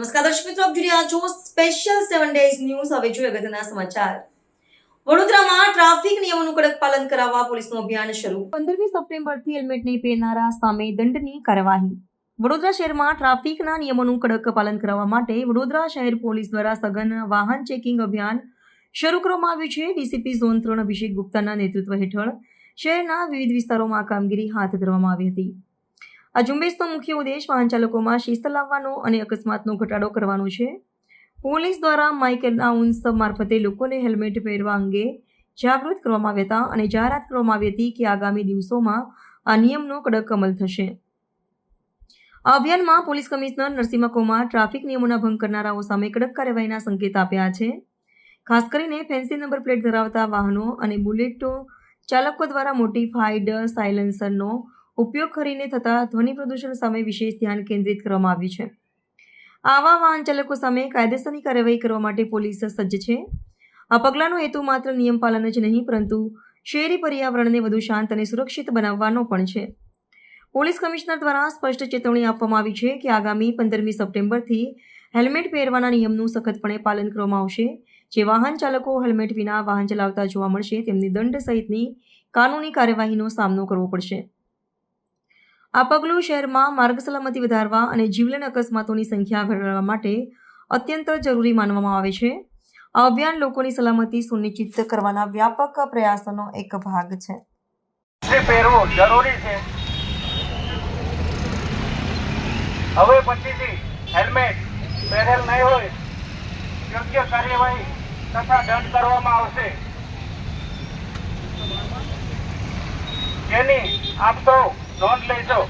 આપ જોઈ છો સ્પેશિયલ સેવન ડેઝ ન્યૂઝ હવે જોઈએ અગત્યના સમાચાર. વડોદરામાં ટ્રાફિક નિયમોનું કડક પાલન કરાવવા પોલીસનું અભિયાન શરૂ. પંદરમી સપ્ટેમ્બરથી હેલ્મેટ નહીં પહેરનારા સામે દંડની કાર્યવાહી. વડોદરા શહેરમાં ટ્રાફિકના નિયમોનું કડક પાલન કરવા માટે વડોદરા શહેર પોલીસ દ્વારા સઘન વાહન ચેકિંગ અભિયાન શરૂ કરવામાં આવ્યું છે. ડીસીપી ઝોન ત્રણ અભિષેક ગુપ્તાના નેતૃત્વ હેઠળ શહેરના વિવિધ વિસ્તારોમાં કામગીરી હાથ ધરવામાં આવી હતી. આ ઝુંબેશનો મુખ્ય ઉદ્દેશ વાહન ચાલકોમાં શિસ્ત લાવવાનો અને અકસ્માતનો ઘટાડો કરવાનો છે. પોલીસ દ્વારા માઇક એનાઉન્સ મારફતે લોકોને હેલ્મેટ પહેરવા અંગે જાગૃત કરવામાં આવ્યા હતા અને જાહેરાત કરવામાં આવી હતી કે આગામી દિવસોમાં આ નિયમનો કડક અમલ થશે. આ અભિયાનમાં police commissioner Narasimha Kumar traffic નિયમોના ભંગ કરનારાઓ સામે કડક કાર્યવાહીના સંકેત આપ્યા છે. ખાસ કરીને ફેન્સી નંબર પ્લેટ ધરાવતા વાહનો અને બુલેટો ચાલકો દ્વારા મોટિફાઈડ સાયલેન્સરનો ઉપયોગ કરીને થતા ધ્વનિ પ્રદૂષણ સામે વિશેષ ધ્યાન કેન્દ્રિત કરવામાં આવ્યું છે. આવા વાહન ચાલકો સામે કાયદેસરની કાર્યવાહી કરવા માટે પોલીસ સજ્જ છે. આ પગલાંનો હેતુ માત્ર નિયમ પાલન જ નહીં, પરંતુ શહેરી પર્યાવરણને વધુ શાંત અને સુરક્ષિત બનાવવાનો પણ છે. પોલીસ કમિશનર દ્વારા સ્પષ્ટ ચેતવણી આપવામાં આવી છે કે આગામી પંદરમી સપ્ટેમ્બરથી હેલ્મેટ પહેરવાના નિયમનું સખતપણે પાલન કરવામાં આવશે. જે વાહન ચાલકો હેલ્મેટ વિના વાહન ચલાવતા જોવા મળશે, તેમને દંડ સહિતની કાનૂની કાર્યવાહીનો સામનો કરવો પડશે. આ પગલું શહેરમાં માર્ગ સલામતી વધારવા અને જીવલેણ અકસ્માતોની સંખ્યા ઘટાડવા માટે અત્યંત જરૂરી માનવામાં આવે છે. આ અભિયાન લોકોની સલામતી સુનિશ્ચિત કરવાના વ્યાપક પ્રયાસોનો એક ભાગ છે. હવે પછીથી હેલ્મેટ પહેરેલ નહીં હોય, યોગ્ય કાર્યવાહી તથા દંડ કરવામાં આવશે. જેની આપ સૌ डोंट लेट आउट